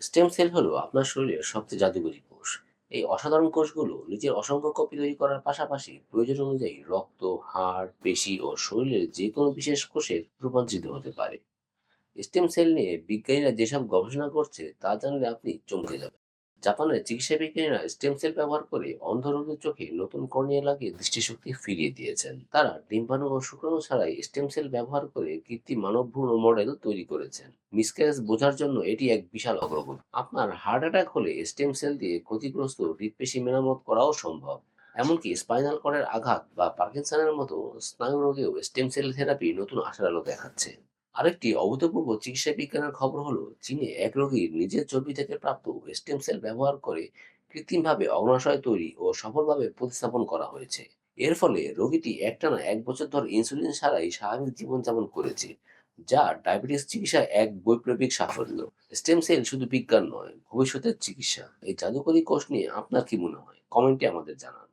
Stem cell হলো আপনার শরীরের সবচেয়ে জাদুগরী কোষ। এই অসাধারণ কোষগুলো নিজের অসংখ্য কপি তৈরি করার পাশাপাশি প্রয়োজন অনুযায়ী রক্ত, হাড়, পেশি ও শরীরের যে কোনো বিশেষ কোষে রূপান্তরিত হতে পারে। স্টেম সেল নিয়ে বিজ্ঞানীরা যেসব গবেষণা করছে, তা জানলে আপনি চমকে যাবেন। জাপানের চিকিৎসা বিজ্ঞানীরা স্টেম সেল ব্যবহার করে অন্ধ রোগীর চোখে নতুন কর্নিয়া লাগিয়ে দৃষ্টিশক্তি ফিরিয়ে দিয়েছেন। তারা ডিম্বাণু ও শুক্রাণু ছাড়াই স্টেম সেল ব্যবহার করে কৃত্রিম মানব ভ্রূণ মডেল তৈরি করেছেন। মিসক্যারেজ বোঝার জন্য এটি এক বিশাল অগ্রগতি। আপনার হার্ট অ্যাটাক হলে স্টেম সেল দিয়ে ক্ষতিগ্রস্ত হৃদপেশি মেরামত করাও সম্ভব। এমনকি স্পাইনাল কর্ডের আঘাত বা পার্কিনসনের মতো স্নায়ু রোগেও স্টেম সেল থেরাপি নতুন আশার আলো দেখাচ্ছে। আরেকটি অভূতপূর্ব চিকিৎসা বিজ্ঞানের খবর হলো, চীনে এক রোগীর নিজের চর্বি থেকে প্রাপ্ত স্টেম সেল ব্যবহার করে কৃত্রিমভাবে অগ্নাশয় তৈরি ও সফলভাবে প্রতিস্থাপন করা হয়েছে। এর ফলে রোগীটি একটানা এক বছর ধরে ইনসুলিন ছাড়াই স্বাভাবিক জীবনযাপন করেছে, যা ডায়াবেটিস চিকিৎসায় এক বৈপ্লবিক সাফল্য। স্টেম সেল শুধু বিজ্ঞান নয়, ভবিষ্যতের চিকিৎসা। এই জাদুকরী কোষ নিয়ে আপনার কি মনে হয়? কমেন্টে আমাদের জানান।